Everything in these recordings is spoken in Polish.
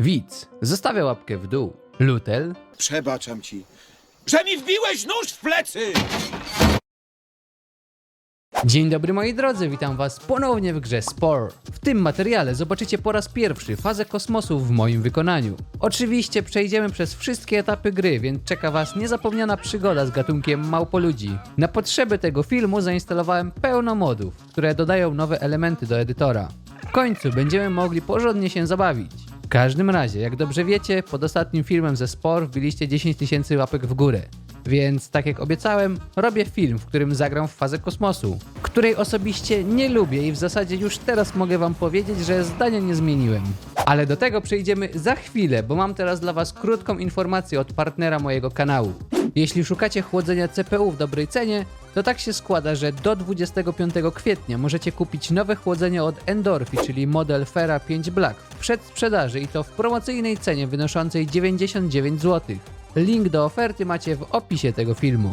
Widz zostawia łapkę w dół. Lutel Przebaczam ci, że mi wbiłeś nóż w plecy! Dzień dobry moi drodzy, witam was ponownie w grze Spore. W tym materiale zobaczycie po raz pierwszy fazę kosmosu w moim wykonaniu. Oczywiście przejdziemy przez wszystkie etapy gry, więc czeka was niezapomniana przygoda z gatunkiem małpoludzi. Na potrzeby tego filmu zainstalowałem pełno modów, które dodają nowe elementy do edytora. W końcu będziemy mogli porządnie się zabawić. W każdym razie, jak dobrze wiecie, pod ostatnim filmem ze Spore wbiliście 10 tysięcy łapek w górę. Więc tak jak obiecałem, robię film, w którym zagram w fazę kosmosu, której osobiście nie lubię i w zasadzie już teraz mogę wam powiedzieć, że zdania nie zmieniłem. Ale do tego przejdziemy za chwilę, bo mam teraz dla was krótką informację od partnera mojego kanału. Jeśli szukacie chłodzenia CPU w dobrej cenie, to tak się składa, że do 25 kwietnia możecie kupić nowe chłodzenie od Endorphi, czyli model Fera 5 Black w przedsprzedaży i to w promocyjnej cenie wynoszącej 99 zł. Link do oferty macie w opisie tego filmu.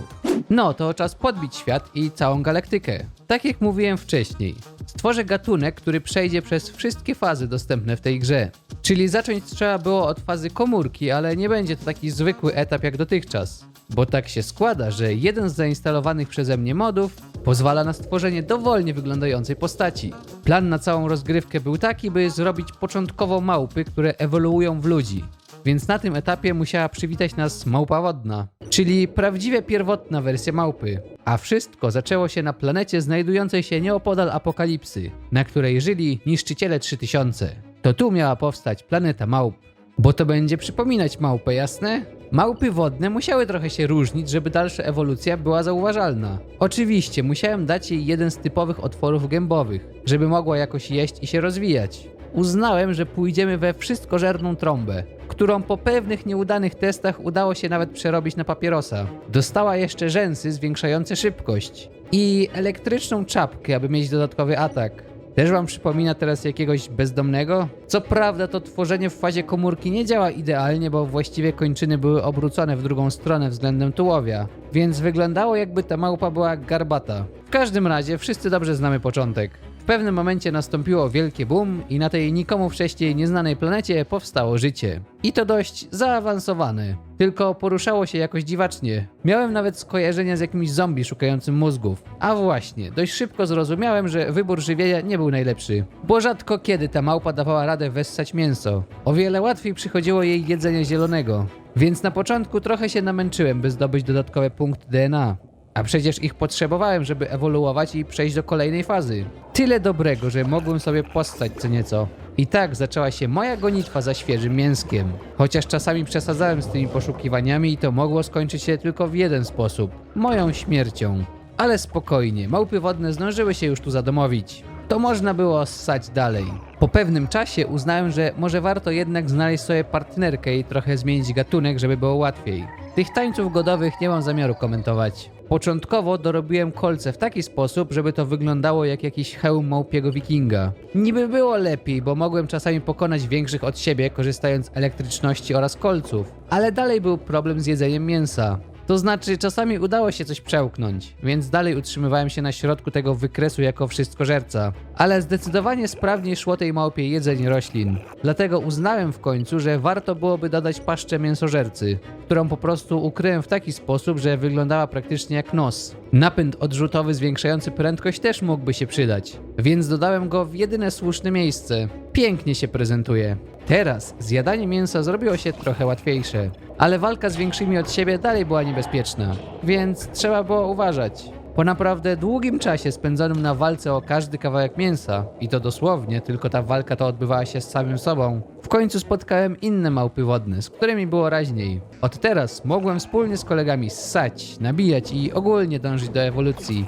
No to czas podbić świat i całą galaktykę. Tak jak mówiłem wcześniej, stworzę gatunek, który przejdzie przez wszystkie fazy dostępne w tej grze. Czyli zacząć trzeba było od fazy komórki, ale nie będzie to taki zwykły etap jak dotychczas. Bo tak się składa, że jeden z zainstalowanych przeze mnie modów pozwala na stworzenie dowolnie wyglądającej postaci. Plan na całą rozgrywkę był taki, by zrobić początkowo małpy, które ewoluują w ludzi więc na tym etapie musiała przywitać nas małpa wodna, czyli prawdziwie pierwotna wersja małpy. A wszystko zaczęło się na planecie znajdującej się nieopodal apokalipsy, na której żyli niszczyciele 3000. To tu miała powstać planeta małp. Bo to będzie przypominać małpę, jasne? Małpy wodne musiały trochę się różnić, żeby dalsza ewolucja była zauważalna. Oczywiście musiałem dać jej jeden z typowych otworów gębowych, żeby mogła jakoś jeść i się rozwijać uznałem, że pójdziemy we wszystkożerną trąbę, którą po pewnych nieudanych testach udało się nawet przerobić na papierosa. Dostała jeszcze rzęsy zwiększające szybkość i elektryczną czapkę, aby mieć dodatkowy atak. Też wam przypomina teraz jakiegoś bezdomnego? Co prawda to tworzenie w fazie komórki nie działa idealnie, bo właściwie kończyny były obrócone w drugą stronę względem tułowia, więc wyglądało jakby ta małpa była garbata. W każdym razie wszyscy dobrze znamy początek. W pewnym momencie nastąpiło wielkie boom i na tej nikomu wcześniej nieznanej planecie powstało życie. I to dość zaawansowane. Tylko poruszało się jakoś dziwacznie. Miałem nawet skojarzenia z jakimś zombie szukającym mózgów. A właśnie, dość szybko zrozumiałem, że wybór żywienia nie był najlepszy. Bo rzadko kiedy ta małpa dawała radę wessać mięso. O wiele łatwiej przychodziło jej jedzenie zielonego. Więc na początku trochę się namęczyłem, by zdobyć dodatkowe punkty DNA. A przecież ich potrzebowałem, żeby ewoluować i przejść do kolejnej fazy. Tyle dobrego, że mogłem sobie postać co nieco. I tak zaczęła się moja gonitwa za świeżym mięskiem. Chociaż czasami przesadzałem z tymi poszukiwaniami i to mogło skończyć się tylko w jeden sposób moją śmiercią. Ale spokojnie, małpy wodne zdążyły się już tu zadomowić. To można było ssać dalej. Po pewnym czasie uznałem, że może warto jednak znaleźć sobie partnerkę i trochę zmienić gatunek, żeby było łatwiej. Tych tańców godowych nie mam zamiaru komentować. Początkowo dorobiłem kolce w taki sposób, żeby to wyglądało jak jakiś hełm małpiego wikinga. Niby było lepiej, bo mogłem czasami pokonać większych od siebie, korzystając z elektryczności oraz kolców, ale dalej był problem z jedzeniem mięsa. To znaczy, czasami udało się coś przełknąć, więc dalej utrzymywałem się na środku tego wykresu jako wszystkożerca. Ale zdecydowanie sprawniej szło tej małpie jedzenie roślin. Dlatego uznałem w końcu, że warto byłoby dodać paszczę mięsożercy, którą po prostu ukryłem w taki sposób, że wyglądała praktycznie jak nos. Napęd odrzutowy zwiększający prędkość też mógłby się przydać, więc dodałem go w jedyne słuszne miejsce. Pięknie się prezentuje. Teraz zjadanie mięsa zrobiło się trochę łatwiejsze, ale walka z większymi od siebie dalej była niebezpieczna, więc trzeba było uważać. Po naprawdę długim czasie spędzonym na walce o każdy kawałek mięsa, i to dosłownie, tylko ta walka to odbywała się z samym sobą, w końcu spotkałem inne małpy wodne, z którymi było raźniej. Od teraz mogłem wspólnie z kolegami ssać, nabijać i ogólnie dążyć do ewolucji.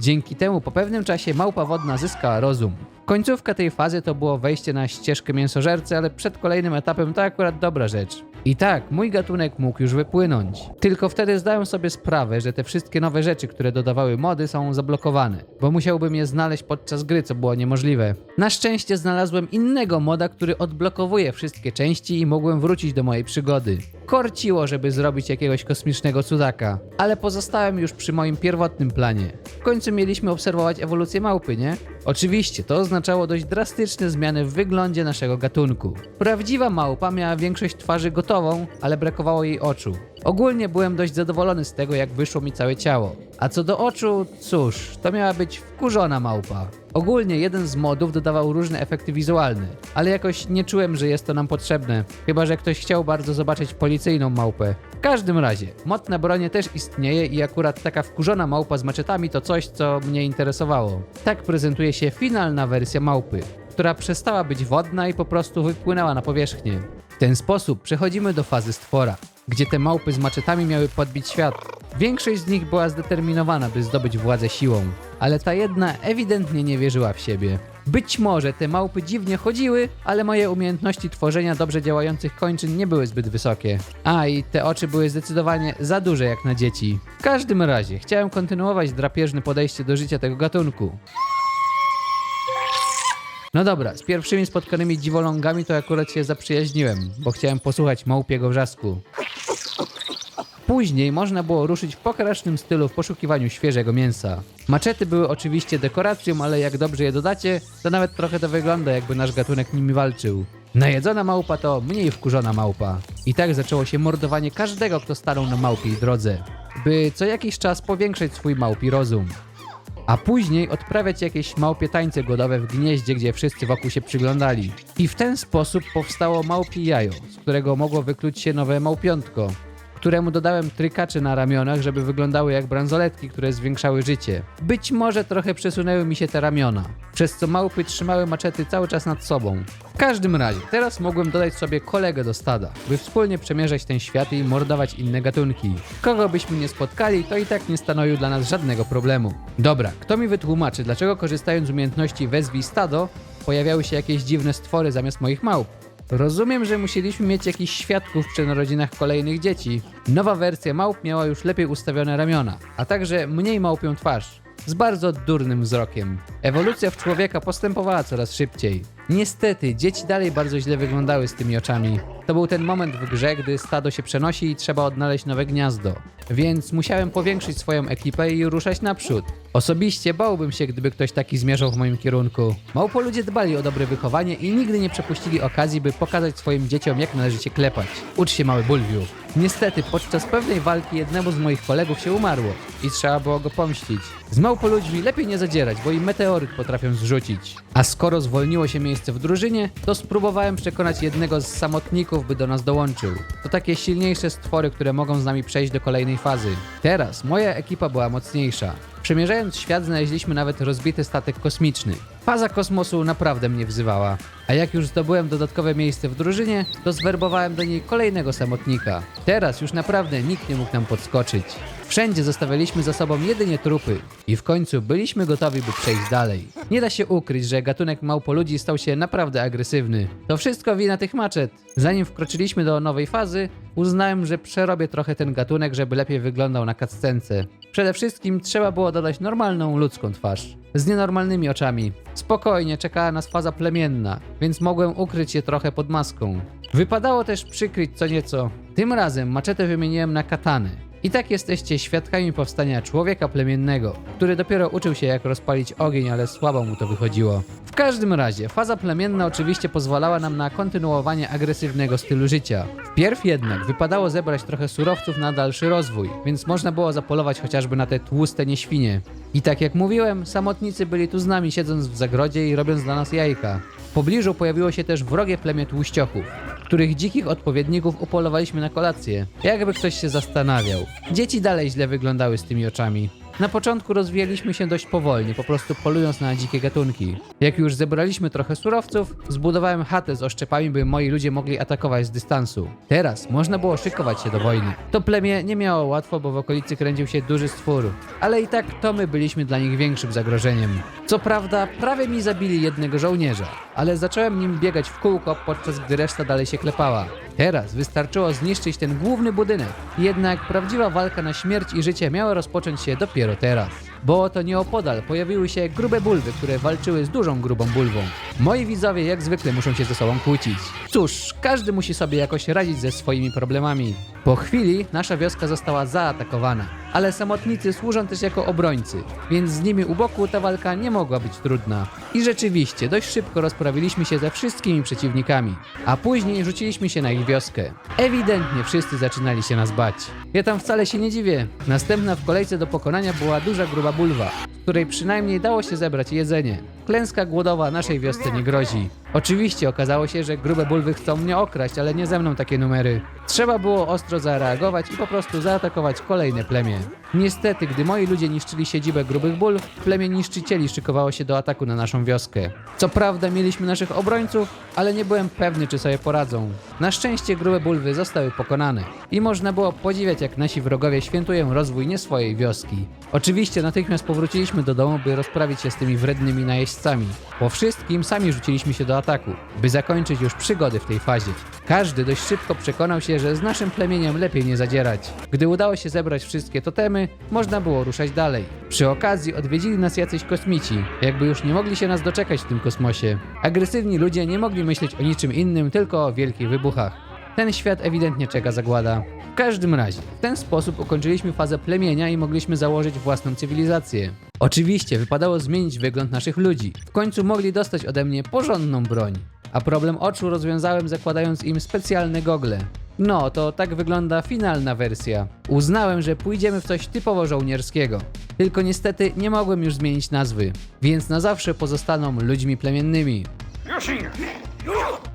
Dzięki temu po pewnym czasie małpa wodna zyskała rozum. Końcówka tej fazy to było wejście na ścieżkę mięsożercy, ale przed kolejnym etapem to akurat dobra rzecz. I tak, mój gatunek mógł już wypłynąć. Tylko wtedy zdałem sobie sprawę, że te wszystkie nowe rzeczy, które dodawały mody, są zablokowane, bo musiałbym je znaleźć podczas gry, co było niemożliwe. Na szczęście znalazłem innego moda, który odblokowuje wszystkie części i mogłem wrócić do mojej przygody. Korciło, żeby zrobić jakiegoś kosmicznego cudaka, ale pozostałem już przy moim pierwotnym planie. W końcu mieliśmy obserwować ewolucję małpy, nie? Oczywiście to oznaczało dość drastyczne zmiany w wyglądzie naszego gatunku. Prawdziwa małpa miała większość twarzy gotową, ale brakowało jej oczu. Ogólnie byłem dość zadowolony z tego, jak wyszło mi całe ciało. A co do oczu, cóż, to miała być wkurzona małpa. Ogólnie jeden z modów dodawał różne efekty wizualne, ale jakoś nie czułem, że jest to nam potrzebne, chyba że ktoś chciał bardzo zobaczyć policyjną małpę. W każdym razie, mod na bronie też istnieje i akurat taka wkurzona małpa z maczetami to coś, co mnie interesowało. Tak prezentuje się finalna wersja małpy, która przestała być wodna i po prostu wypłynęła na powierzchnię. W ten sposób przechodzimy do fazy stwora, gdzie te małpy z maczetami miały podbić świat. Większość z nich była zdeterminowana, by zdobyć władzę siłą, ale ta jedna ewidentnie nie wierzyła w siebie. Być może te małpy dziwnie chodziły, ale moje umiejętności tworzenia dobrze działających kończyn nie były zbyt wysokie. A i te oczy były zdecydowanie za duże jak na dzieci. W każdym razie, chciałem kontynuować drapieżne podejście do życia tego gatunku. No dobra, z pierwszymi spotkanymi dziwolągami to akurat się zaprzyjaźniłem, bo chciałem posłuchać małpiego wrzasku. Później można było ruszyć w pokracznym stylu w poszukiwaniu świeżego mięsa. Maczety były oczywiście dekoracją, ale jak dobrze je dodacie, to nawet trochę to wygląda jakby nasz gatunek nimi walczył. Najedzona małpa to mniej wkurzona małpa. I tak zaczęło się mordowanie każdego, kto stanął na małpiej drodze, by co jakiś czas powiększać swój małpi rozum a później odprawiać jakieś małpie tańce głodowe w gnieździe, gdzie wszyscy wokół się przyglądali. I w ten sposób powstało małpie jajo, z którego mogło wykluć się nowe małpiątko, któremu dodałem trykacze na ramionach, żeby wyglądały jak bransoletki, które zwiększały życie. Być może trochę przesunęły mi się te ramiona, przez co małpy trzymały maczety cały czas nad sobą. W każdym razie, teraz mogłem dodać sobie kolegę do stada, by wspólnie przemierzać ten świat i mordować inne gatunki. Kogo byśmy nie spotkali, to i tak nie stanowił dla nas żadnego problemu. Dobra, kto mi wytłumaczy, dlaczego korzystając z umiejętności wezwij stado, pojawiały się jakieś dziwne stwory zamiast moich małp? Rozumiem, że musieliśmy mieć jakichś świadków przy narodzinach kolejnych dzieci. Nowa wersja małp miała już lepiej ustawione ramiona, a także mniej małpią twarz. Z bardzo durnym wzrokiem. Ewolucja w człowieka postępowała coraz szybciej. Niestety, dzieci dalej bardzo źle wyglądały z tymi oczami. To był ten moment w grze, gdy stado się przenosi i trzeba odnaleźć nowe gniazdo. Więc musiałem powiększyć swoją ekipę i ruszać naprzód. Osobiście bałbym się, gdyby ktoś taki zmierzał w moim kierunku. Małpo ludzie dbali o dobre wychowanie i nigdy nie przepuścili okazji, by pokazać swoim dzieciom, jak należy się klepać. Ucz się, mały bulwiu. Niestety, podczas pewnej walki jednemu z moich kolegów się umarło i trzeba było go pomścić. Z małpo ludźmi lepiej nie zadzierać, bo im meteoryt potrafią zrzucić. A skoro zwolniło się miejsce w drużynie, to spróbowałem przekonać jednego z samotników, by do nas dołączył. To takie silniejsze stwory, które mogą z nami przejść do kolejnej fazy. Teraz moja ekipa była mocniejsza. Przemierzając świat znaleźliśmy nawet rozbity statek kosmiczny. Faza kosmosu naprawdę mnie wzywała. A jak już zdobyłem dodatkowe miejsce w drużynie, to zwerbowałem do niej kolejnego samotnika. Teraz już naprawdę nikt nie mógł nam podskoczyć. Wszędzie zostawialiśmy za sobą jedynie trupy i w końcu byliśmy gotowi, by przejść dalej. Nie da się ukryć, że gatunek małpoludzi stał się naprawdę agresywny. To wszystko wina tych maczet. Zanim wkroczyliśmy do nowej fazy, uznałem, że przerobię trochę ten gatunek, żeby lepiej wyglądał na cutscence. Przede wszystkim trzeba było dodać normalną ludzką twarz. Z nienormalnymi oczami. Spokojnie czekała nas faza plemienna, więc mogłem ukryć je trochę pod maską. Wypadało też przykryć co nieco. Tym razem maczetę wymieniłem na katany. I tak jesteście świadkami powstania człowieka plemiennego, który dopiero uczył się jak rozpalić ogień, ale słabo mu to wychodziło. W każdym razie, faza plemienna oczywiście pozwalała nam na kontynuowanie agresywnego stylu życia. Wpierw jednak wypadało zebrać trochę surowców na dalszy rozwój, więc można było zapolować chociażby na te tłuste nieświnie. I tak jak mówiłem, samotnicy byli tu z nami siedząc w zagrodzie i robiąc dla nas jajka. W pobliżu pojawiło się też wrogie plemię tłuściochów, których dzikich odpowiedników upolowaliśmy na kolację. Jakby ktoś się zastanawiał. Dzieci dalej źle wyglądały z tymi oczami. Na początku rozwijaliśmy się dość powolnie, po prostu polując na dzikie gatunki. Jak już zebraliśmy trochę surowców, zbudowałem chatę z oszczepami, by moi ludzie mogli atakować z dystansu. Teraz można było szykować się do wojny. To plemię nie miało łatwo, bo w okolicy kręcił się duży stwór, ale i tak to my byliśmy dla nich większym zagrożeniem. Co prawda, prawie mi zabili jednego żołnierza, ale zacząłem nim biegać w kółko, podczas gdy reszta dalej się klepała. Teraz wystarczyło zniszczyć ten główny budynek. Jednak prawdziwa walka na śmierć i życie miała rozpocząć się dopiero teraz. Bo oto nieopodal pojawiły się grube bulwy, które walczyły z dużą grubą bulwą. Moi widzowie jak zwykle muszą się ze sobą kłócić. Cóż, każdy musi sobie jakoś radzić ze swoimi problemami. Po chwili nasza wioska została zaatakowana, ale samotnicy służą też jako obrońcy, więc z nimi u boku ta walka nie mogła być trudna. I rzeczywiście, dość szybko rozprawiliśmy się ze wszystkimi przeciwnikami, a później rzuciliśmy się na ich wioskę. Ewidentnie wszyscy zaczynali się nas bać. Ja tam wcale się nie dziwię. Następna w kolejce do pokonania była duża gruba bulwa, w której przynajmniej dało się zebrać jedzenie. Klęska głodowa naszej wiosce nie grozi. Oczywiście okazało się, że grube bulwy chcą mnie okraść, ale nie ze mną takie numery. Trzeba było ostro zareagować i po prostu zaatakować kolejne plemię. Niestety, gdy moi ludzie niszczyli siedzibę grubych bulw, plemię niszczycieli szykowało się do ataku na naszą wioskę. Co prawda mieliśmy naszych obrońców, ale nie byłem pewny, czy sobie poradzą. Na szczęście grube bulwy zostały pokonane i można było podziwiać, jak nasi wrogowie świętują rozwój nie swojej wioski. Oczywiście natychmiast powróciliśmy do domu, by rozprawić się z tymi wrednymi najeźdźcami. Po wszystkim sami rzuciliśmy się do ataku, by zakończyć już przygody w tej fazie. Każdy dość szybko przekonał się, że z naszym plemieniem lepiej nie zadzierać. Gdy udało się zebrać wszystkie totemy, można było ruszać dalej. Przy okazji odwiedzili nas jacyś kosmici, jakby już nie mogli się nas doczekać w tym kosmosie. Agresywni ludzie nie mogli myśleć o niczym innym, tylko o wielkich wybuchach. Ten świat ewidentnie czeka zagłada. W każdym razie, w ten sposób ukończyliśmy fazę plemienia i mogliśmy założyć własną cywilizację. Oczywiście wypadało zmienić wygląd naszych ludzi. W końcu mogli dostać ode mnie porządną broń. A problem oczu rozwiązałem zakładając im specjalne gogle. No, to tak wygląda finalna wersja. Uznałem, że pójdziemy w coś typowo żołnierskiego. Tylko niestety nie mogłem już zmienić nazwy, więc na zawsze pozostaną ludźmi plemiennymi.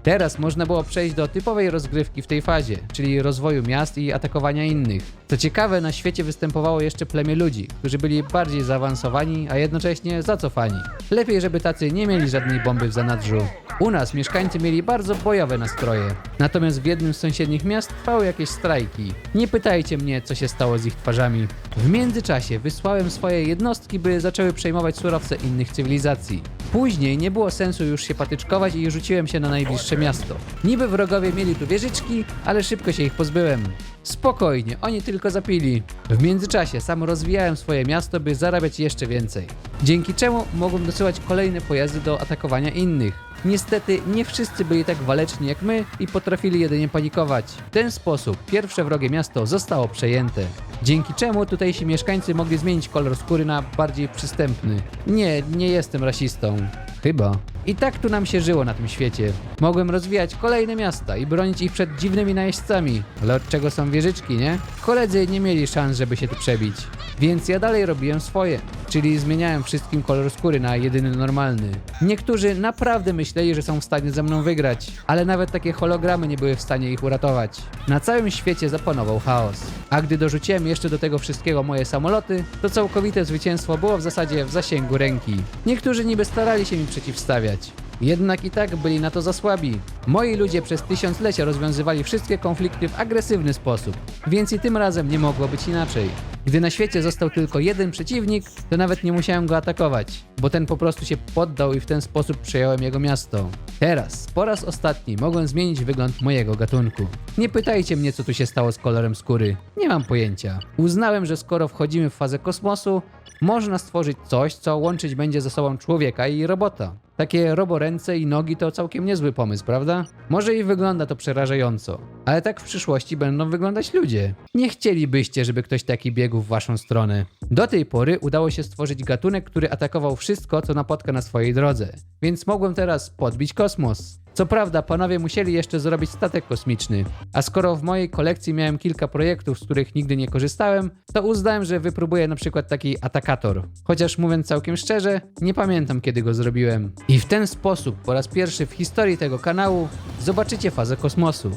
Teraz można było przejść do typowej rozgrywki w tej fazie, czyli rozwoju miast i atakowania innych. Co ciekawe, na świecie występowało jeszcze plemię ludzi, którzy byli bardziej zaawansowani, a jednocześnie zacofani. Lepiej, żeby tacy nie mieli żadnej bomby w zanadrzu. U nas mieszkańcy mieli bardzo bojowe nastroje, natomiast w jednym z sąsiednich miast trwały jakieś strajki. Nie pytajcie mnie, co się stało z ich twarzami. W międzyczasie wysłałem swoje jednostki, by zaczęły przejmować surowce innych cywilizacji. Później nie było sensu już się patyczkować i rzuciłem się na najbliższe miasto. Niby wrogowie mieli tu wieżyczki, ale szybko się ich pozbyłem. Spokojnie, oni tylko zapili. W międzyczasie sam rozwijałem swoje miasto, by zarabiać jeszcze więcej. Dzięki czemu mogłem dosyłać kolejne pojazdy do atakowania innych. Niestety nie wszyscy byli tak waleczni jak my i potrafili jedynie panikować. W ten sposób pierwsze wrogie miasto zostało przejęte. Dzięki czemu tutejsi mieszkańcy mogli zmienić kolor skóry na bardziej przystępny. Nie, nie jestem rasistą. Chyba. I tak tu nam się żyło na tym świecie. Mogłem rozwijać kolejne miasta i bronić ich przed dziwnymi najeźdźcami. Ale od czego są wieżyczki, nie? Koledzy nie mieli szans, żeby się tu przebić. Więc ja dalej robiłem swoje, czyli zmieniałem wszystkim kolor skóry na jedyny normalny. Niektórzy naprawdę myśleli, że są w stanie ze mną wygrać, ale nawet takie hologramy nie były w stanie ich uratować. Na całym świecie zapanował chaos. A gdy dorzuciłem jeszcze do tego wszystkiego moje samoloty, to całkowite zwycięstwo było w zasadzie w zasięgu ręki. Niektórzy niby starali się mi przeciwstawiać. Jednak i tak byli na to za słabi. Moi ludzie przez tysiąclecia rozwiązywali wszystkie konflikty w agresywny sposób, więc i tym razem nie mogło być inaczej. Gdy na świecie został tylko jeden przeciwnik, to nawet nie musiałem go atakować, bo ten po prostu się poddał i w ten sposób przejąłem jego miasto. Teraz, po raz ostatni, mogłem zmienić wygląd mojego gatunku. Nie pytajcie mnie, co tu się stało z kolorem skóry. Nie mam pojęcia. Uznałem, że skoro wchodzimy w fazę kosmosu, można stworzyć coś, co łączyć będzie ze sobą człowieka i robota. Takie roboręce i nogi to całkiem niezły pomysł, prawda? Może i wygląda to przerażająco, ale tak w przyszłości będą wyglądać ludzie. Nie chcielibyście, żeby ktoś taki biegł w waszą stronę. Do tej pory udało się stworzyć gatunek, który atakował wszystko, co napotka na swojej drodze, więc mogłem teraz podbić kosmos. Co prawda, panowie musieli jeszcze zrobić statek kosmiczny, a skoro w mojej kolekcji miałem kilka projektów, z których nigdy nie korzystałem, to uznałem, że wypróbuję na przykład taki atakator. Chociaż mówiąc całkiem szczerze, nie pamiętam kiedy go zrobiłem. I w ten sposób, po raz pierwszy w historii tego kanału, zobaczycie fazę kosmosu.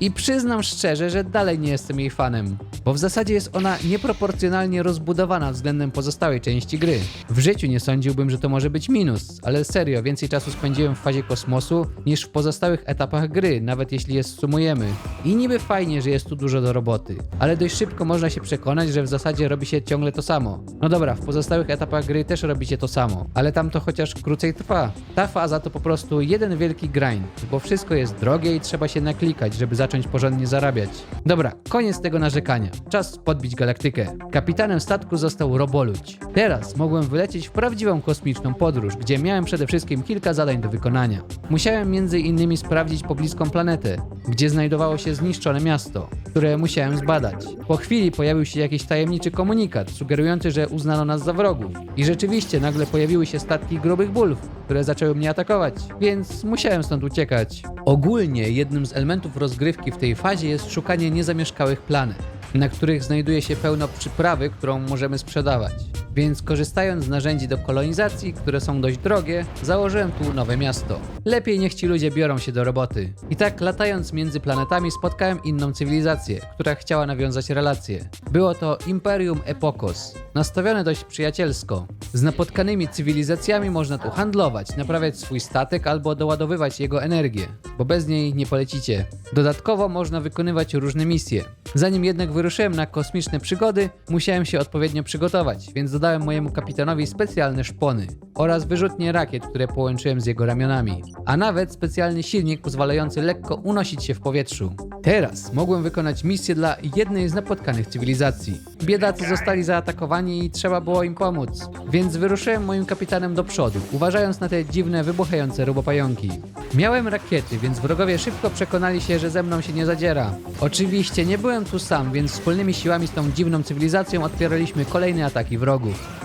I przyznam szczerze, że dalej nie jestem jej fanem, bo w zasadzie jest ona nieproporcjonalnie rozbudowana względem pozostałej części gry. W życiu nie sądziłbym, że to może być minus, ale serio, więcej czasu spędziłem w fazie kosmosu niż w pozostałych etapach gry, nawet jeśli je sumujemy. I niby fajnie, że jest tu dużo do roboty, ale dość szybko można się przekonać, że w zasadzie robi się ciągle to samo. No dobra, w pozostałych etapach gry też robicie to samo, ale tam to chociaż krócej trwa. Ta faza to po prostu jeden wielki grind, bo wszystko jest drogie i trzeba się naklikać, żeby zacząć zacząć porządnie zarabiać. Dobra, koniec tego narzekania. Czas podbić galaktykę. Kapitanem statku został Roboludź. Teraz mogłem wylecieć w prawdziwą kosmiczną podróż, gdzie miałem przede wszystkim kilka zadań do wykonania. Musiałem między innymi sprawdzić pobliską planetę, gdzie znajdowało się zniszczone miasto, które musiałem zbadać. Po chwili pojawił się jakiś tajemniczy komunikat, sugerujący, że uznano nas za wrogów. I rzeczywiście nagle pojawiły się statki grubych bulw, które zaczęły mnie atakować, więc musiałem stąd uciekać. Ogólnie jednym z elementów rozgrywki w tej fazie jest szukanie niezamieszkałych planet, na których znajduje się pełno przyprawy, którą możemy sprzedawać. Więc korzystając z narzędzi do kolonizacji, które są dość drogie, założyłem tu nowe miasto. Lepiej niech ci ludzie biorą się do roboty. I tak latając między planetami spotkałem inną cywilizację, która chciała nawiązać relacje. Było to Imperium Epokos, nastawione dość przyjacielsko. Z napotkanymi cywilizacjami można tu handlować, naprawiać swój statek albo doładowywać jego energię, bo bez niej nie polecicie. Dodatkowo można wykonywać różne misje. Zanim jednak wyruszyłem na kosmiczne przygody, musiałem się odpowiednio przygotować, więc dodałem mojemu kapitanowi specjalne szpony oraz wyrzutnie rakiet, które połączyłem z jego ramionami, a nawet specjalny silnik pozwalający lekko unosić się w powietrzu. Teraz mogłem wykonać misję dla jednej z napotkanych cywilizacji. Biedacy zostali zaatakowani i trzeba było im pomóc, więc wyruszyłem moim kapitanem do przodu, uważając na te dziwne, wybuchające robopająki. Miałem rakiety, więc wrogowie szybko przekonali się, że ze mną się nie zadziera. Oczywiście nie byłem tu sam, więc wspólnymi siłami z tą dziwną cywilizacją odpieraliśmy kolejne ataki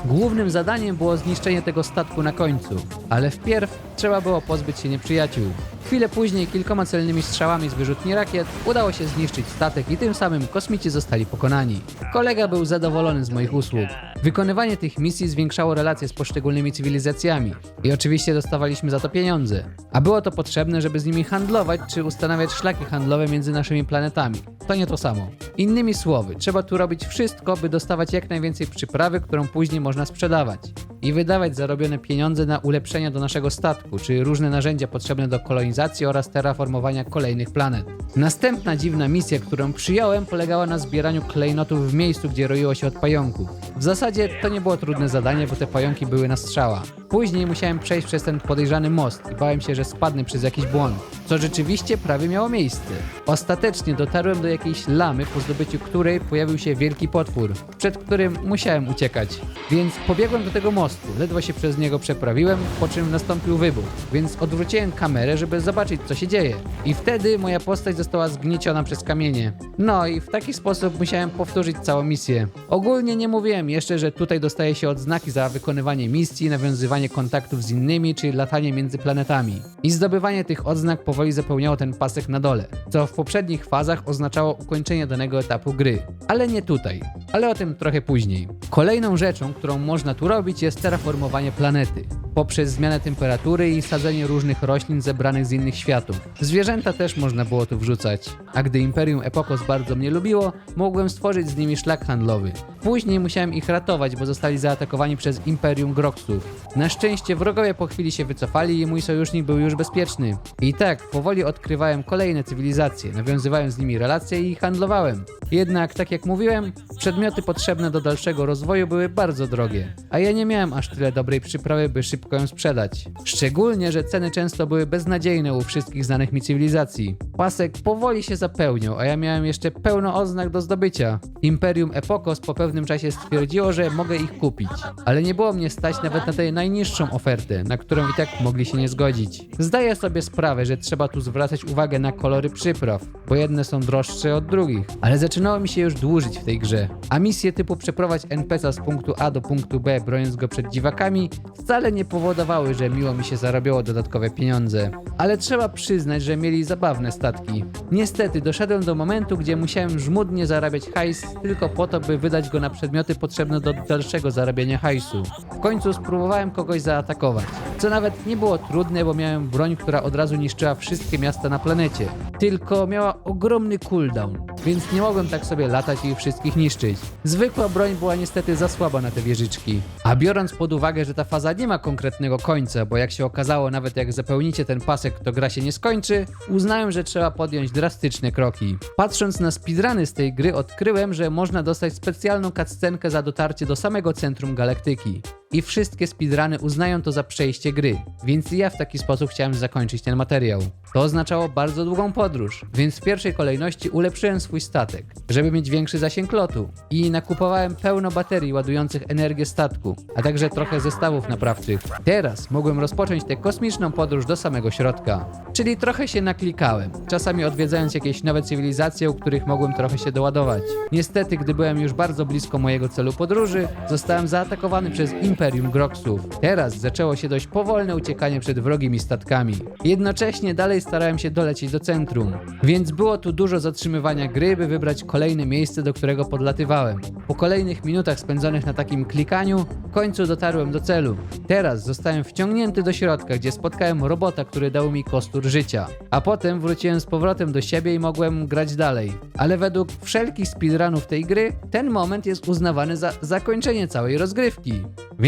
Głównym zadaniem było zniszczenie tego statku na końcu, ale wpierw trzeba było pozbyć się nieprzyjaciół. Chwilę później kilkoma celnymi strzałami z wyrzutni rakiet udało się zniszczyć statek i tym samym kosmici zostali pokonani. Kolega był zadowolony z moich usług. Wykonywanie tych misji zwiększało relacje z poszczególnymi cywilizacjami i oczywiście dostawaliśmy za to pieniądze. A było to potrzebne, żeby z nimi handlować czy ustanawiać szlaki handlowe między naszymi planetami. To nie to samo. Innymi słowy, trzeba tu robić wszystko, by dostawać jak najwięcej przyprawy, którą później można sprzedawać i wydawać zarobione pieniądze na ulepszenia do naszego statku, czy różne narzędzia potrzebne do kolonizacji oraz terraformowania kolejnych planet. Następna dziwna misja, którą przyjąłem, polegała na zbieraniu klejnotów w miejscu, gdzie roiło się od pająków. W zasadzie to nie było trudne zadanie, bo te pająki były na strzała. Później musiałem przejść przez ten podejrzany most i bałem się, że spadnę przez jakiś błąd, co rzeczywiście prawie miało miejsce. Ostatecznie dotarłem do jakiejś lamy, po zdobyciu której pojawił się wielki potwór, przed którym musiałem uciekać. Więc pobiegłem do tego mostu, ledwo się przez niego przeprawiłem, po czym nastąpił wybuch, więc odwróciłem kamerę, żeby zobaczyć co się dzieje. I wtedy moja postać została zgnieciona przez kamienie. No i w taki sposób musiałem powtórzyć całą misję. Ogólnie nie mówiłem jeszcze, że tutaj dostaje się odznaki za wykonywanie misji, nawiązywanie kontaktów z innymi czy latanie między planetami. I zdobywanie tych odznak powoli zapełniało ten pasek na dole, co w poprzednich fazach oznaczało ukończenie danego etapu gry. Ale nie tutaj. Ale o tym trochę później. Kolejną rzeczą, którą można tu robić jest terraformowanie planety. Poprzez zmianę temperatury i sadzenie różnych roślin zebranych z innych światów. Zwierzęta też można było tu wrzucać. A gdy Imperium Epokos bardzo mnie lubiło, mogłem stworzyć z nimi szlak handlowy. Później musiałem ich ratować, bo zostali zaatakowani przez Imperium Groxów. Na szczęście wrogowie po chwili się wycofali i mój sojusznik był już bezpieczny. I tak, powoli odkrywałem kolejne cywilizacje, nawiązywałem z nimi relacje i handlowałem. Jednak, tak jak mówiłem, przedmioty potrzebne do dalszego rozwoju były bardzo drogie, a ja nie miałem aż tyle dobrej przyprawy, by szybko ją sprzedać. Szczególnie, że ceny często były beznadziejne u wszystkich znanych mi cywilizacji. Pasek powoli się zapełniał, a ja miałem jeszcze pełno oznak do zdobycia. Imperium Epokos po pewnym czasie stwierdziło, że mogę ich kupić, ale nie było mnie stać nawet na tę najniższą ofertę, na którą i tak mogli się nie zgodzić. Zdaję sobie sprawę, że trzeba tu zwracać uwagę na kolory przypraw, bo jedne są droższe od drugich, ale zaczynało mi się już dłużyć w tej grze, a misje typu przeprowadź NPC'a z punktu A do punktu B, broniąc go przed dziwakami, wcale nie powodowały, że miło mi się zarabiało dodatkowe pieniądze. Ale trzeba przyznać, że mieli zabawne statki. Niestety doszedłem do momentu, gdzie musiałem żmudnie zarabiać hajs tylko po to, by wydać go na przedmioty potrzebne do dalszego zarabiania hajsu. W końcu spróbowałem kogoś zaatakować, co nawet nie było trudne, bo miałem broń, która od razu niszczyła wszystkie miasta na planecie. Tylko miała ogromny cooldown, więc nie mogłem tak sobie latać i ich wszystkich niszczyć. Zwykła broń była niestety za słaba na te wieżyczki. A biorąc pod uwagę, że ta faza nie ma konkretnego końca, bo jak się okazało, nawet jak zapełnicie ten pasek, to gra się nie skończy, uznałem, że trzeba podjąć drastyczne kroki. Patrząc na speedruny z tej gry, odkryłem, że można dostać specjalną cutscenkę za dotarcie do samego centrum galaktyki. I wszystkie speedruny uznają to za przejście gry, więc ja w taki sposób chciałem zakończyć ten materiał. To oznaczało bardzo długą podróż, więc w pierwszej kolejności ulepszyłem swój statek, żeby mieć większy zasięg lotu i nakupowałem pełno baterii ładujących energię statku, a także trochę zestawów naprawczych. Teraz mogłem rozpocząć tę kosmiczną podróż do samego środka, czyli trochę się naklikałem, czasami odwiedzając jakieś nowe cywilizacje, u których mogłem trochę się doładować. Niestety, gdy byłem już bardzo blisko mojego celu podróży, zostałem zaatakowany przez Imperium Groxów. Teraz zaczęło się dość powolne uciekanie przed wrogimi statkami. Jednocześnie dalej starałem się dolecieć do centrum, więc było tu dużo zatrzymywania gry, by wybrać kolejne miejsce, do którego podlatywałem. Po kolejnych minutach spędzonych na takim klikaniu, w końcu dotarłem do celu. Teraz zostałem wciągnięty do środka, gdzie spotkałem robota, który dał mi kostur życia. A potem wróciłem z powrotem do siebie i mogłem grać dalej. Ale według wszelkich speedrunów tej gry, ten moment jest uznawany za zakończenie całej rozgrywki.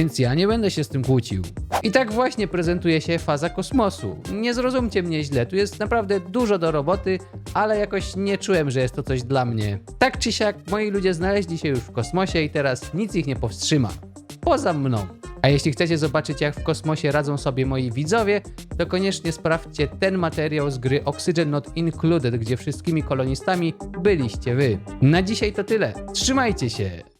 Więc ja nie będę się z tym kłócił. I tak właśnie prezentuje się faza kosmosu. Nie zrozumcie mnie źle, tu jest naprawdę dużo do roboty, ale jakoś nie czułem, że jest to coś dla mnie. Tak czy siak, moi ludzie znaleźli się już w kosmosie i teraz nic ich nie powstrzyma. Poza mną. A jeśli chcecie zobaczyć, jak w kosmosie radzą sobie moi widzowie, to koniecznie sprawdźcie ten materiał z gry Oxygen Not Included, gdzie wszystkimi kolonistami byliście wy. Na dzisiaj to tyle. Trzymajcie się!